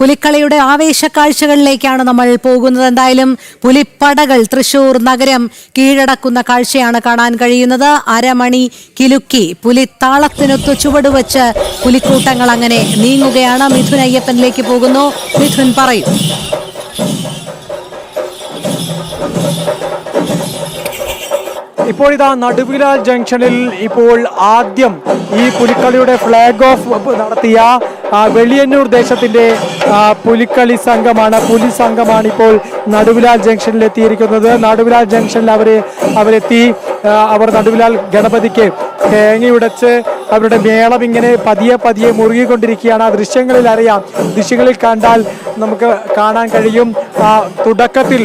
പുലിക്കളിയുടെ ആവേശ കാഴ്ചകളിലേക്കാണ് നമ്മൾ പോകുന്നത്. എന്തായാലും പുലിപ്പടകൾ തൃശൂർ നഗരം കീഴടക്കുന്ന കാഴ്ചയാണ് കാണാൻ കഴിയുന്നത്. അരമണി കിലുക്കി പുലിത്താളത്തിനൊത്തു ചുവടുവെച്ച് പുലിക്കൂട്ടങ്ങൾ അങ്ങനെ നീങ്ങുകയാണ്. മിഥുൻ അയ്യപ്പനിലേക്ക് പോകുന്നു. മിഥുൻ പറയും. ഇപ്പോൾ ഇതാ നടുവിലാൽ ജംഗ്ഷനിൽ ഇപ്പോൾ ആദ്യം ഈ പുലിക്കളിയുടെ ഫ്ലാഗ് ഓഫ് നടത്തിയ വെളിയന്നൂർ ദേശത്തിന്റെ പുലിക്കളി സംഘമാണ്. പുലി സംഘമാണ് ഇപ്പോൾ നടുവിലാൽ ജംഗ്ഷനിൽ എത്തിയിരിക്കുന്നത്. നടുവിലാൽ ജംഗ്ഷനിൽ അവർ അവരെത്തി. അവർ നടുവിലാൽ ഗണപതിക്ക് തേങ്ങയുടച്ച് അവരുടെ മേളം ഇങ്ങനെ പതിയെ പതിയെ മുറുകിക്കൊണ്ടിരിക്കുകയാണ്. ആ ദൃശ്യങ്ങളിൽ അറിയാം. ദൃശ്യങ്ങളിൽ കണ്ടാൽ നമുക്ക് കാണാൻ കഴിയും. തുടക്കത്തിൽ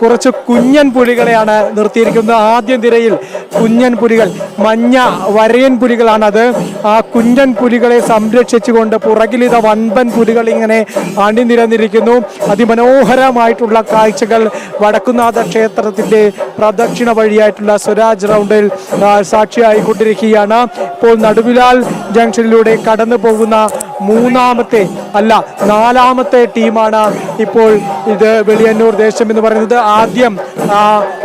കുറച്ച് കുഞ്ഞൻ പുലികളെയാണ് നിർത്തിയിരിക്കുന്നത്. ആദ്യം തിരയിൽ കുഞ്ഞൻ പുലികൾ മഞ്ഞ വരയൻ പുലികളാണത്. ആ കുഞ്ഞൻ പുലികളെ സംരക്ഷിച്ചുകൊണ്ട് പുറകിലിത വൻപൻ പുലികൾ ഇങ്ങനെ അണിനിരന്നിരിക്കുന്നു. അതിമനോഹരമായിട്ടുള്ള കാഴ്ചകൾ വടക്കുന്നാഥ ക്ഷേത്രത്തിന്റെ പ്രദക്ഷിണ വഴിയായിട്ടുള്ള സ്വരാജ് റൗണ്ടിൽ സാക്ഷിയായിക്കൊണ്ടിരിക്കുകയാണ്. ഇപ്പോൾ നടുവിലാൽ ജംഗ്ഷനിലൂടെ കടന്നു പോകുന്ന മൂന്നാമത്തെ അല്ല നാലാമത്തെ ടീമാണ് ഇപ്പോൾ ഇത് വെളിയന്നൂർ ദേശം എന്ന് പറയുന്നത്. ആദ്യം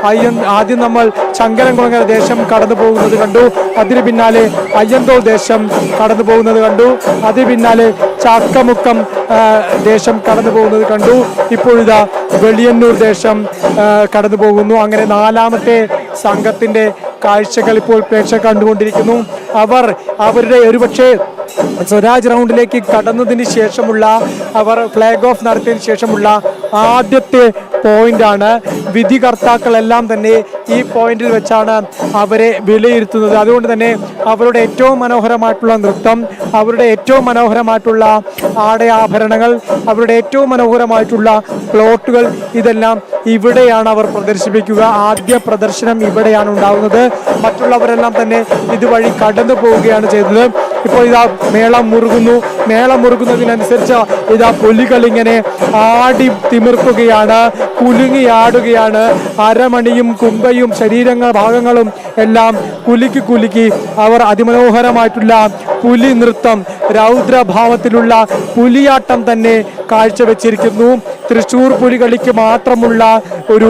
അയ്യം ആദ്യം നമ്മൾ ചങ്കരം കുളങ്ങര ദേശം കടന്നു പോകുന്നത് കണ്ടു. അതിന് പിന്നാലെ അയ്യന്തോൾ ദേശം കടന്നു പോകുന്നത് കണ്ടു. അതിന് പിന്നാലെ ചാക്കമുക്കം ദേശം കടന്നു പോകുന്നത് കണ്ടു. ഇപ്പോഴിതാ വെളിയന്നൂർ ദേശം കടന്നു പോകുന്നു. അങ്ങനെ നാലാമത്തെ സംഘത്തിന്റെ കാഴ്ചകൾ ഇപ്പോൾ പ്രേക്ഷകർ കണ്ടുകൊണ്ടിരിക്കുന്നു. അവർ അവരുടെ ഒരുപക്ഷെ സ്വരാജ് റൗണ്ടിലേക്ക് കടന്നതിന് ശേഷമുള്ള അവർ ഫ്ലാഗ് ഓഫ് നടത്തിയതിന് ശേഷമുള്ള ആദ്യത്തെ പോയിന്റാണ് വിധികർത്താക്കളെല്ലാം തന്നെ ഈ പോയിന്റിൽ വെച്ചാണ് അവരെ വിലയിരുത്തുന്നത്. അതുകൊണ്ട് തന്നെ അവരുടെ ഏറ്റവും മനോഹരമായിട്ടുള്ള നൃത്തം അവരുടെ ഏറ്റവും മനോഹരമായിട്ടുള്ള ആടയാഭരണങ്ങൾ അവരുടെ ഏറ്റവും മനോഹരമായിട്ടുള്ള പ്ലോട്ടുകൾ ഇതെല്ലാം ഇവിടെയാണ് അവർ പ്രദർശിപ്പിക്കുക. ആദ്യ പ്രദർശനം ഇവിടെയാണ് ഉണ്ടാകുന്നത് മറ്റുള്ളവരെല്ലാം തന്നെ ഇതുവഴി കടന്നു പോവുകയാണ് ചെയ്തത്. ഇപ്പോൾ ഇതാ മേളം മുറുകുന്നു. മേളം മുറുകുന്നതിനനുസരിച്ച് ഇതാ പുലികൾ ഇങ്ങനെ ആടി തിമിർക്കുകയാണ് കുലുങ്ങിയാടുകയാണ് അരമണിയും കുമ്പയും ശരീരങ്ങൾ ഭാഗങ്ങളും എല്ലാം കുലുക്കി കുലുക്കി അവർ അതിമനോഹരമായിട്ടുള്ള പുലി നൃത്തം രൗദ്രഭാവത്തിലുള്ള പുലിയാട്ടം തന്നെ കാഴ്ചവെച്ചിരിക്കുന്നു. തൃശ്ശൂർ പുലികളിക്ക് മാത്രമുള്ള ഒരു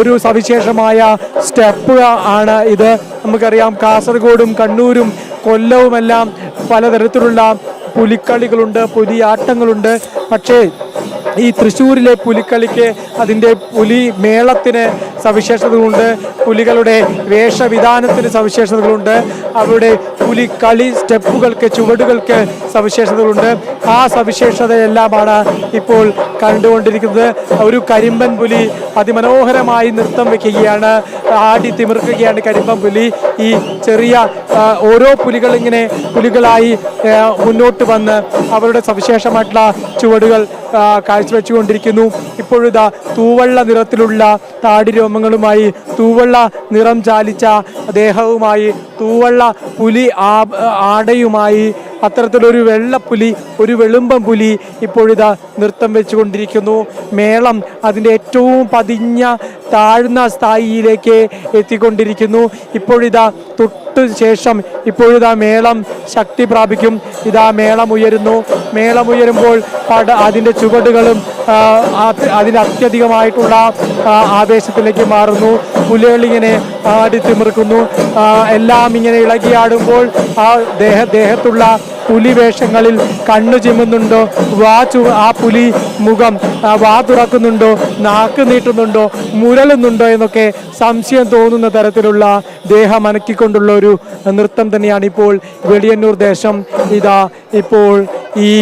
ഒരു സവിശേഷമായ സ്റ്റെപ്പ് ആണ് ഇത്. നമുക്കറിയാം കാസർഗോഡും കണ്ണൂരും കൊല്ലവുമെല്ലാം പലതരത്തിലുള്ള പുലിക്കളികളുണ്ട് പുലിയാട്ടങ്ങളുണ്ട്. പക്ഷേ ഈ തൃശ്ശൂരിലെ പുലിക്കളിക്ക് അതിന്റെ പുലി മേളത്തിന് സവിശേഷതകളുണ്ട്. പുലികളുടെ വേഷവിധാനത്തിന് സവിശേഷതകളുണ്ട്. അവരുടെ പുലിക്കളി സ്റ്റെപ്പുകൾക്ക് ചുവടുകൾക്ക് സവിശേഷതകളുണ്ട്. ആ സവിശേഷതയെല്ലാമാണ് ഇപ്പോൾ കണ്ടുകൊണ്ടിരിക്കുന്നത്. ഒരു കരിമ്പൻ പുലി അതിമനോഹരമായി നൃത്തം വയ്ക്കുകയാണ് ആടി തിമിർക്കുകയാണ് കരിമ്പൻ പുലി. ഈ ചെറിയ ഓരോ പുലികൾ ഇങ്ങനെ പുലികളായി മുന്നോട്ട് വന്ന് അവരുടെ സവിശേഷമായിട്ടുള്ള ചുവടുകൾ ആ, കാഴ്ചവെച്ചുകൊണ്ടിരിക്കുന്നു ഇപ്പോഴിതാ തൂവള്ള നിറത്തിലുള്ള താടി രോമങ്ങളുമായി തൂവള്ള നിറം ചാലിച്ച ദേഹവുമായി തൂവള്ള പുലി ആ ആടയുമായി അത്തരത്തിലൊരു വെള്ളപ്പുലി ഒരു വെളുമ്പം പുലി ഇപ്പോഴിതാ നൃത്തം വെച്ചുകൊണ്ടിരിക്കുന്നു. മേളം അതിന്റെ ഏറ്റവും പതിഞ്ഞ താഴ്ന്ന സ്ഥായിയിലേക്ക് എത്തിക്കൊണ്ടിരിക്കുന്നു. ഇപ്പോഴിതാ തൊട്ട് ശേഷം ഇപ്പോഴിതാ മേളം ശക്തി പ്രാപിക്കും. ഇതാ മേളം ഉയരുന്നു. മേളം ഉയരുമ്പോൾ പട അതിന്റെ ചുവടുകളും അതിന്റെ അത്യധികമായിട്ടുള്ള ആവേശത്തിലേക്ക് മാറുന്നു. പുലികളിങ്ങനെ ആടി തിമിർക്കുന്നു. എല്ലാം ഇങ്ങനെ ഇളകിയാടുമ്പോൾ ആ ദേഹ ദേഹത്തുള്ള പുലി വേഷങ്ങളിൽ കണ്ണു ചിമ്മുന്നുണ്ടോ? വാ ചു ആ പുലി മുഖം വാ തുറക്കുന്നുണ്ടോ? നാക്ക് നീട്ടുന്നുണ്ടോ? മുരളുന്നുണ്ടോ? എന്നൊക്കെ സംശയം തോന്നുന്ന തരത്തിലുള്ള ദേഹം അനക്കിക്കൊണ്ടുള്ള ഒരു നൃത്തം തന്നെയാണ് ഇപ്പോൾ വെളിയന്നൂർ ദേശം. ഇതാ ഇപ്പോൾ ഈ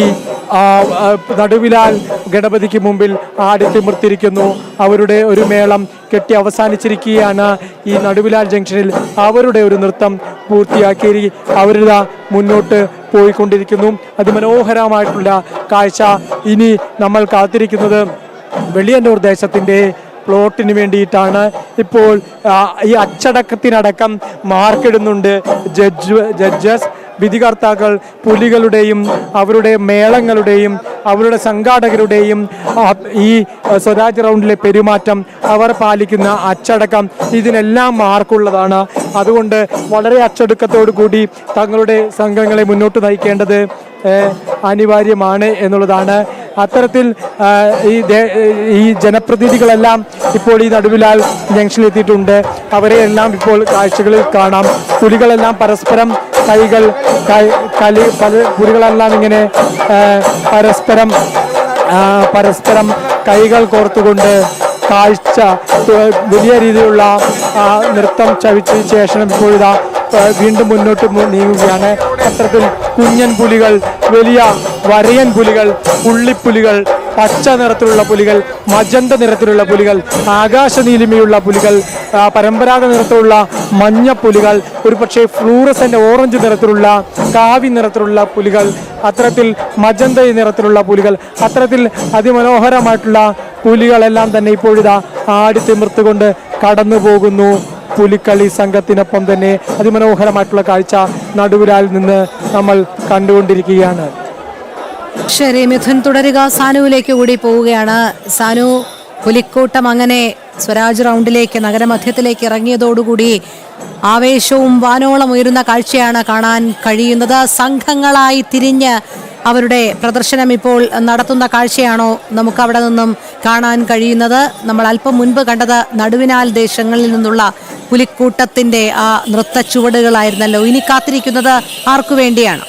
നടുവിലാൽ ഗണപതിക്ക് മുമ്പിൽ ആടിത്തിമിർത്തിരിക്കുന്നു. അവരുടെ ഒരു മേളം കെട്ടി അവസാനിച്ചിരിക്കുകയാണ് ഈ നടുവിലാൽ ജംഗ്ഷനിൽ. അവരുടെ ഒരു നൃത്തം പൂർത്തിയാക്കി അവരിതാ മുന്നോട്ട് പോയിക്കൊണ്ടിരിക്കുന്നു. അതിമനോഹരമായിട്ടുള്ള കാഴ്ച ഇനി നമ്മൾ കാത്തിരിക്കുന്നത് വെളിയന്നൂർ ദേശത്തിന്റെ പ്ലോട്ടിന് വേണ്ടിയിട്ടാണ്. ഇപ്പോൾ ഈ അച്ചടക്കത്തിനടക്കം മാർക്കിടുന്നുണ്ട് ജഡ്ജ് ജഡ്ജസ്. വിധികർത്താക്കൾ പുലികളുടെയും അവരുടെ മേളങ്ങളുടെയും അവരുടെ സംഘാടകരുടെയും ഈ സ്വരാജ് റൗണ്ടിലെ പെരുമാറ്റം അവർ പാലിക്കുന്ന അച്ചടക്കം ഇതിനെല്ലാം മാർക്കുള്ളതാണ്. അതുകൊണ്ട് വളരെ അച്ചടക്കത്തോടു കൂടി തങ്ങളുടെ സംഘങ്ങളെ മുന്നോട്ട് നയിക്കേണ്ടത് അനിവാര്യമാണ് എന്നുള്ളതാണ്. അത്തരത്തിൽ ഈ ഈ ജനപ്രതിനിധികളെല്ലാം ഇപ്പോൾ ഈ നടുവിലാൽ ജംഗ്ഷനിലെത്തിയിട്ടുണ്ട്. അവരെയെല്ലാം അവരെ ഇപ്പോൾ കാഴ്ചകളിൽ കാണാം. പുലികളെല്ലാം പരസ്പരം കൈകൾ കലി പല കുറികളെല്ലാം ഇങ്ങനെ പരസ്പരം പരസ്പരം കൈകൾ കോർത്തുകൊണ്ട് കാഴ്ച വലിയ രീതിയിലുള്ള നൃത്തം ചവിച്ച ശേഷം ഇപ്പോഴിതാ വീണ്ടും മുന്നോട്ട് നീങ്ങുകയാണ്. അത്തരത്തിൽ കുഞ്ഞൻ പുലികൾ വലിയ വരയൻ പുലികൾ പുള്ളിപ്പുലികൾ പച്ച നിറത്തിലുള്ള പുലികൾ മജന്ത നിറത്തിലുള്ള പുലികൾ ആകാശ നീലിമയുള്ള പുലികൾ പരമ്പരാഗത നിറത്തിലുള്ള മഞ്ഞ പുലികൾ ഒരു പക്ഷേ ഫ്ലൂറസന്റ് ഓറഞ്ച് നിറത്തിലുള്ള കാവി നിറത്തിലുള്ള പുലികൾ അത്തരത്തിൽ മജന്ത നിറത്തിലുള്ള പുലികൾ അത്തരത്തിൽ അതിമനോഹരമായിട്ടുള്ള പുലികളെല്ലാം തന്നെ ഇപ്പോഴിതാ ആടി തിമിർത്തുകൊണ്ട് കടന്നു പോകുന്നു പുലിക്കളി സംഘത്തിനൊപ്പം തന്നെ അതിമനോഹരമായിട്ടുള്ള കാഴ്ച നടുവിലാൽ നിന്ന് നമ്മൾ കണ്ടുകൊണ്ടിരിക്കുകയാണ്. ശരി മിഥുൻ തുടരുക. സാനുവിലേക്ക് കൂടി പോവുകയാണ്. സാനു പുലിക്കൂട്ടം അങ്ങനെ സ്വരാജ് റൗണ്ടിലേക്ക് നഗരമധ്യത്തിലേക്ക് ഇറങ്ങിയതോടുകൂടി ആവേശവും വാനോളം ഉയരുന്ന കാഴ്ചയാണ് കാണാൻ കഴിയുന്നത്. സംഘങ്ങളായി തിരിഞ്ഞ് അവരുടെ പ്രദർശനം ഇപ്പോൾ നടത്തുന്ന കാഴ്ചയാണോ നമുക്ക് അവിടെ നിന്നും കാണാൻ കഴിയുന്നത്. നമ്മൾ അല്പം മുൻപ് കണ്ടത് നടുവിനാൽ ദേശങ്ങളിൽ നിന്നുള്ള പുലിക്കൂട്ടത്തിന്റെ ആ നൃത്ത ചുവടുകളായിരുന്നല്ലോ. ഇനി കാത്തിരിക്കുന്നത് ആർക്കു വേണ്ടിയാണ്?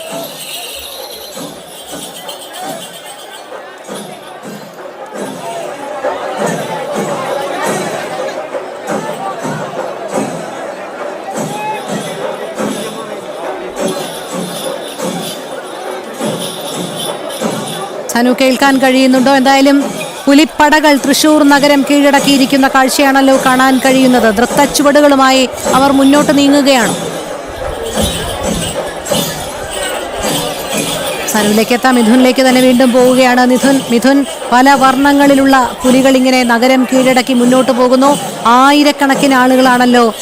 സനു കേൾക്കാൻ കഴിയുന്നുണ്ടോ? എന്തായാലും പുലിപ്പടകൾ തൃശൂർ നഗരം കീഴടക്കിയിരിക്കുന്ന കാഴ്ചയാണല്ലോ കാണാൻ കഴിയുന്നത്. നൃത്തച്ചുവടുകളുമായി അവർ മുന്നോട്ട് നീങ്ങുകയാണ്. സനുവിലേക്ക് എത്താം. മിഥുനിലേക്ക് തന്നെ വീണ്ടും പോവുകയാണ് മിഥുൻ. മിഥുൻ പല വർണങ്ങളിലുള്ള പുലികൾ ഇങ്ങനെ നഗരം കീഴടക്കി മുന്നോട്ട് പോകുന്നു. ആയിരക്കണക്കിന് ആളുകളാണല്ലോ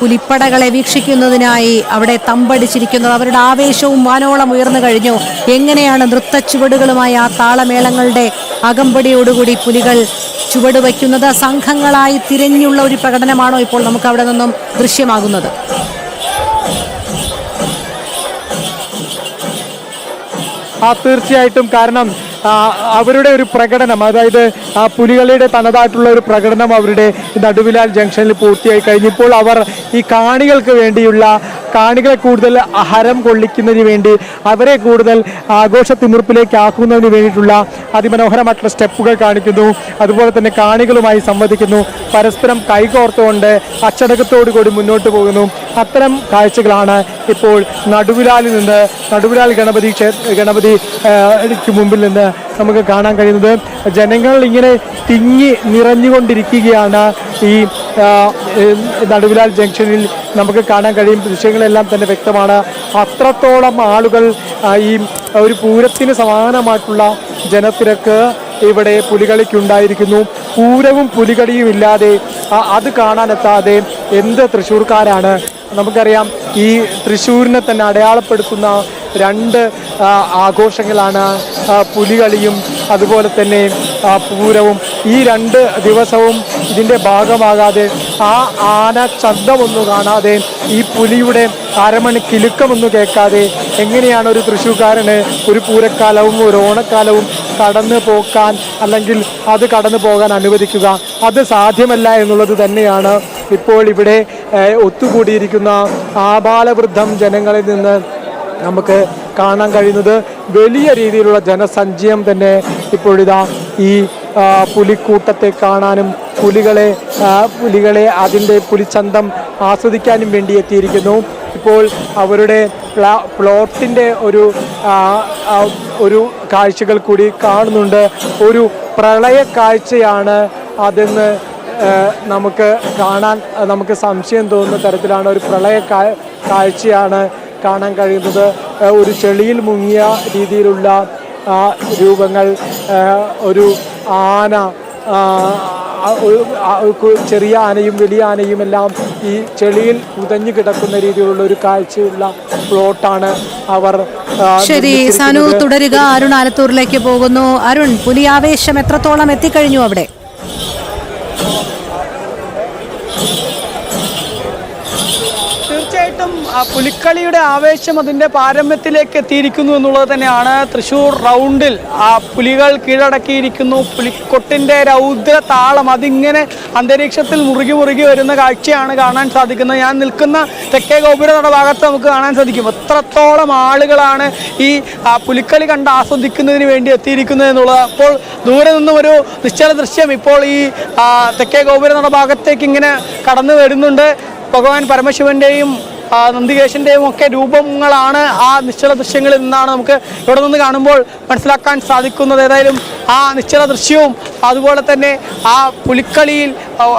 പുലിപ്പടകളെ വീക്ഷിക്കുന്നതിനായി അവിടെ തമ്പടിച്ചിരിക്കുന്നത്. അവരുടെ ആവേശവും വാനോളം ഉയർന്നു കഴിഞ്ഞു. എങ്ങനെയാണ് നൃത്ത ചുവടുകളുമായി ആ താളമേളങ്ങളുടെ അകമ്പടിയോടുകൂടി പുലികൾ ചുവട് വയ്ക്കുന്നത് സംഘങ്ങളായി തിരഞ്ഞുള്ള ഒരു പ്രകടനമാണോ ഇപ്പോൾ നമുക്ക് അവിടെ നിന്നും ദൃശ്യമാകുന്നത്? ആ തീർച്ചയായിട്ടും കാരണം അവരുടെ ഒരു പ്രകടനം അതായത് ആ പുലികളുടെ തനതായിട്ടുള്ള ഒരു പ്രകടനം അവരുടെ നടുവിലാൽ ജംഗ്ഷനിൽ പൂർത്തിയായി കഴിഞ്ഞപ്പോൾ അവർ ഈ കാണികൾക്ക് വേണ്ടിയുള്ള കാണികളെ കൂടുതൽ ഹരം കൊള്ളിക്കുന്നതിന് വേണ്ടി അവരെ കൂടുതൽ ആഘോഷ തിമിർപ്പിലേക്ക് ആക്കുന്നതിന് വേണ്ടിയിട്ടുള്ള അതിമനോഹരമായിട്ടുള്ള സ്റ്റെപ്പുകൾ കാണിക്കുന്നു. അതുപോലെ തന്നെ കാണികളുമായി സംവദിക്കുന്നു. പരസ്പരം കൈകോർത്തുകൊണ്ട് അച്ചടക്കത്തോടു കൂടി മുന്നോട്ട് പോകുന്നു. അത്തരം കാഴ്ചകളാണ് ഇപ്പോൾ നടുവിലാലിൽ നിന്ന് നടുവിലാൽ ഗണപതി ഗണപതിക്ക് മുമ്പിൽ നിന്ന് നമുക്ക് കാണാൻ കഴിയുന്നത്. ജനങ്ങൾ ഇങ്ങനെ തിങ്ങി നിറഞ്ഞുകൊണ്ടിരിക്കുകയാണ് ഈ നടുവിലാൽ ജംഗ്ഷനിൽ നമുക്ക് കാണാൻ കഴിയും. ദൃശ്യങ്ങളെല്ലാം തന്നെ വ്യക്തമാണ്. അത്രത്തോളം ആളുകൾ ഈ ഒരു പൂരത്തിന് സമാനമായിട്ടുള്ള ജനത്തിരക്ക് ഇവിടെ പുലികളിക്കുണ്ടായിരിക്കുന്നു. പൂരവും പുലികളിയും ഇല്ലാതെ അത് കാണാനെത്താതെ എന്ത് തൃശ്ശൂർക്കാരാണ്? നമുക്കറിയാം ഈ തൃശ്ശൂരിനെ തന്നെ അടയാളപ്പെടുത്തുന്ന രണ്ട് ആഘോഷങ്ങളാണ് പുലികളിയും അതുപോലെ തന്നെ പൂരവും ഈ രണ്ട് ദിവസവും ഇതിന്റെ ഭാഗമാകാതെ ആ ആന ചന്തമൊന്നും കാണാതെ ഈ പുലിയുടെ അരമണി കിലുക്കമൊന്നു കേൾക്കാതെ എങ്ങനെയാണ് ഒരു തൃശ്ശൂക്കാരന് ഒരു പൂരക്കാലവും ഒരു ഓണക്കാലവും കടന്നു പോക്കാൻ അല്ലെങ്കിൽ അത് കടന്നു പോകാൻ അനുവദിക്കുക? അത് സാധ്യമല്ല എന്നുള്ളത് തന്നെയാണ് ഇപ്പോൾ ഇവിടെ ഒത്തുകൂടിയിരിക്കുന്ന ആബാലവൃദ്ധം ജനങ്ങളിൽ നിന്ന് നമുക്ക് കാണാൻ കഴിയുന്നത് വലിയ രീതിയിലുള്ള ജനസഞ്ചയം തന്നെ ഇപ്പോഴിതാ ഈ പുലിക്കൂട്ടത്തെ കാണാനും പുലികളെ പുലികളെ അതിന്റെ പുലിച്ചന്തം ആസ്വദിക്കാനും വേണ്ടി എത്തിയിരിക്കുന്നു. ഇപ്പോൾ അവരുടെ പ്ലാ- പ്ലോട്ടിന്റെ ഒരു ഒരു കാഴ്ചകൾ കൂടി കാണുന്നുണ്ട്. ഒരു പ്രളയ കാഴ്ചയാണ് അതെന്ന് നമുക്ക് കാണാൻ നമുക്ക് സംശയം തോന്നുന്ന തരത്തിലാണ് ഒരു പ്രളയ കാഴ്ചയാണ് കാണാൻ കഴിയുന്നത്. ഒരു ചെളിയിൽ മുങ്ങിയ രീതിയിലുള്ള രൂപങ്ങൾ ഒരു ആന ചെറിയ ആനയും വലിയ ആനയും എല്ലാം ഈ ചെളിയിൽ ഉതഞ്ഞു കിടക്കുന്ന രീതിയിലുള്ള ഒരു കാഴ്ചയുള്ള പ്ലോട്ടാണ് അവർ ശരി സനു. തുടരുക. അരുൺ ആലത്തൂരിലേക്ക് പോകുന്നു. അരുൺ പുലിയാവേശം എത്രത്തോളം എത്തിക്കഴിഞ്ഞു അവിടെ തീർച്ചയായിട്ടും ആ, പുലിക്കളിയുടെ ആവേശം അതിന്റെ പാരമ്യത്തിലേക്ക് എത്തിയിരിക്കുന്നു എന്നുള്ളത് തന്നെയാണ്. തൃശ്ശൂർ റൗണ്ടിൽ ആ പുലികൾ കീഴടക്കിയിരിക്കുന്നു. പുലിക്കൊട്ടിന്റെ രൗദ്ര താളം അതിങ്ങനെ അന്തരീക്ഷത്തിൽ മുറുകി മുറുകി വരുന്ന കാഴ്ചയാണ് കാണാൻ സാധിക്കുന്നത്. ഞാൻ നിൽക്കുന്ന തെക്കേ ഗോപുരയുടെ ഭാഗത്ത് നമുക്ക് കാണാൻ സാധിക്കും. എത്രത്തോളം ആളുകളാണ് ഈ പുലിക്കളി കണ്ട് ആസ്വദിക്കുന്നതിന് വേണ്ടി എത്തിയിരിക്കുന്നത് എന്നുള്ളത്. അപ്പോൾ ദൂരെ നിന്നും ഒരു നിശ്ചല ദൃശ്യം ഇപ്പോൾ ഈ തെക്കേ ഗോപുരയുടെ ഭാഗത്തേക്ക് ഇങ്ങനെ കടന്നു വരുന്നുണ്ട്. ഭഗവാൻ പരമശിവന്റെയും ആ, നന്ദികേശന്റെയും ഒക്കെ രൂപങ്ങളാണ് ആ നിശ്ചല ദൃശ്യങ്ങളിൽ നിന്നാണ് നമുക്ക് ഇവിടെ നിന്ന് കാണുമ്പോൾ മനസ്സിലാക്കാൻ സാധിക്കുന്നത്. ഏതായാലും ആ നിശ്ചല ദൃശ്യവും അതുപോലെ തന്നെ ആ പുലിക്കളിയിൽ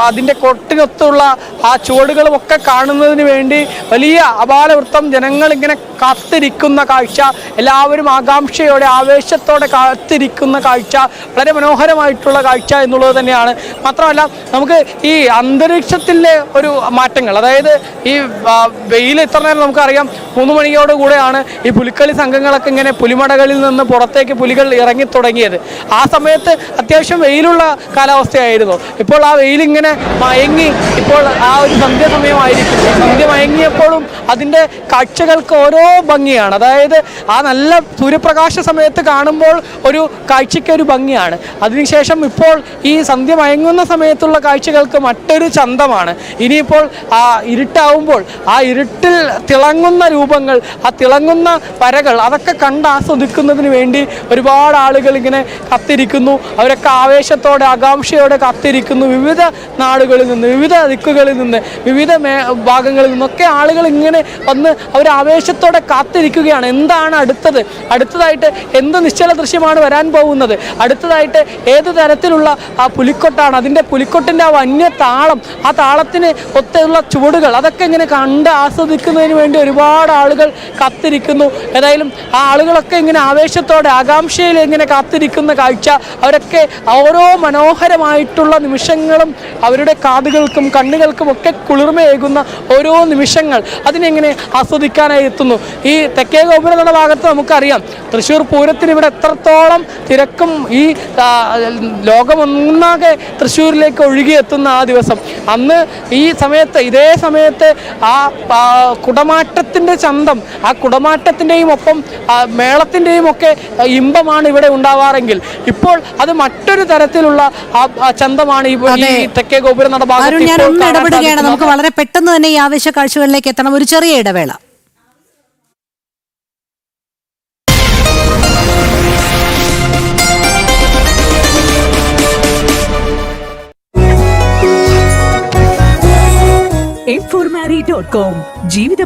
അതിന്റെ കൊട്ടിനൊത്തുള്ള ആ ചുവടുകളും ഒക്കെ കാണുന്നതിന് വേണ്ടി വലിയ അപാലവൃത്തം ജനങ്ങൾ ഇങ്ങനെ കാത്തിരിക്കുന്ന കാഴ്ച എല്ലാവരും ആകാംക്ഷയോടെ ആവേശത്തോടെ കാത്തിരിക്കുന്ന കാഴ്ച വളരെ മനോഹരമായിട്ടുള്ള കാഴ്ച എന്നുള്ളത് തന്നെയാണ്. മാത്രമല്ല നമുക്ക് ഈ അന്തരീക്ഷത്തിലെ ഒരു മാറ്റങ്ങൾ അതായത് ഈ വെയിൽ എത്ര നേരം നമുക്കറിയാം. മൂന്ന് മണിയോട് കൂടെയാണ് ഈ പുലിക്കളി സംഘങ്ങളൊക്കെ ഇങ്ങനെ പുലിമടകളിൽ നിന്ന് പുറത്തേക്ക് പുലികൾ ഇറങ്ങി തുടങ്ങിയത്. ആ സമയത്ത് അത്യാവശ്യം വെയിലുള്ള കാലാവസ്ഥയായിരുന്നു. ഇപ്പോൾ ആ വെയിലിങ്ങനെ മയങ്ങി ഇപ്പോൾ ആ ഒരു സന്ധ്യ സമയമായിരിക്കും ഈ സന്ധ്യ മയങ്ങിയപ്പോഴും അതിന്റെ കാഴ്ചകൾക്ക് ഓരോ ഭംഗിയാണ്. അതായത് ആ നല്ല സൂര്യപ്രകാശ സമയത്ത് കാണുമ്പോൾ ഒരു കാഴ്ചയ്ക്ക് ഒരു ഭംഗിയാണ്. അതിനുശേഷം ഇപ്പോൾ ഈ സന്ധ്യ മയങ്ങുന്ന സമയത്തുള്ള കാഴ്ചകൾക്ക് മറ്റൊരു ചന്തമാണ്. ഇനിയിപ്പോൾ ആ ഇരുട്ടാവുമ്പോൾ ആ ഇരുട്ടിൽ തിളങ്ങുന്ന രൂപങ്ങൾ ആ തിളങ്ങുന്ന വരകൾ അതൊക്കെ കണ്ട് ആസ്വദിക്കുന്നതിന് വേണ്ടി ഒരുപാട് ആളുകൾ ഇങ്ങനെ കത്തിരിക്കുന്നു. അവരൊക്കെ ആവേശത്തോടെ ആകാംക്ഷയോടെ കത്തിരിക്കുന്നു. വിവിധ നാടുകളിൽ നിന്ന് വിവിധ ദിക്കുകളിൽ നിന്ന് വിവിധ മേ ഭാഗങ്ങളിൽ നിന്നൊക്കെ ആളുകൾ ഇങ്ങനെ വന്ന് അവർ ആവേശത്തോടെ കാത്തിരിക്കുകയാണ്. എന്താണ് അടുത്തത്? അടുത്തതായിട്ട് എന്ത് നിശ്ചല ദൃശ്യമാണ് വരാൻ പോകുന്നത്? അടുത്തതായിട്ട് ഏത് തരത്തിലുള്ള ആ പുലിക്കൊട്ടാണ്? അതിന്റെ പുലിക്കൊട്ടിന്റെ ആ വന്യ താളം ആ താളത്തിന് ഒത്തുള്ള ചുവടുകൾ അതൊക്കെ ഇങ്ങനെ കണ്ട് ആസ്വദിക്കുന്നതിന് വേണ്ടി ഒരുപാട് ആളുകൾ കാത്തിരിക്കുന്നു. ഏതായാലും ആ ആളുകളൊക്കെ ഇങ്ങനെ ആവേശത്തോടെ ആകാംക്ഷയിൽ ഇങ്ങനെ കാത്തിരിക്കുന്ന കാഴ്ച അവരൊക്കെ ഓരോ മനോഹരമായിട്ടുള്ള നിമിഷങ്ങളും അവരുടെ കാതുകൾക്കും കണ്ണുകൾക്കും ഒക്കെ കുളിർമയേകുന്ന ഓരോ നിമിഷങ്ങൾ അതിനെങ്ങനെ ആസ്വദിക്കാനായി എത്തുന്നു. ഈ തെക്കേ ഗോപുരം എന്ന ഭാഗത്ത് നമുക്കറിയാം തൃശ്ശൂർ പൂരത്തിന് ഇവിടെ എത്രത്തോളം തിരക്കും ഈ ലോകമൊന്നാകെ തൃശ്ശൂരിലേക്ക് ഒഴുകിയെത്തുന്ന ആ ദിവസം. അന്ന് ഈ സമയത്ത് ഇതേ സമയത്ത് ആ, കുടമാറ്റത്തിന്റെ ചന്തം ആ കുടമാറ്റത്തിന്റെയും ഒപ്പം മേളത്തിന്റെയും ഒക്കെ ഇമ്പമാണ് ഇവിടെ ഉണ്ടാവാറെങ്കിൽ ഇപ്പോൾ അത് മറ്റൊരു തരത്തിലുള്ള ചന്തമാണ് ഈ തെക്കേ ഗോപുരം നട ഞാൻ ഒന്ന് ഇടപെടുകയാണ്. നമുക്ക് വളരെ പെട്ടെന്ന് തന്നെ ഈ ആവശ്യ കാഴ്ചകളിലേക്ക് എത്തണം. ഒരു ചെറിയ ഇടവേള. M four marry dot com జీవిత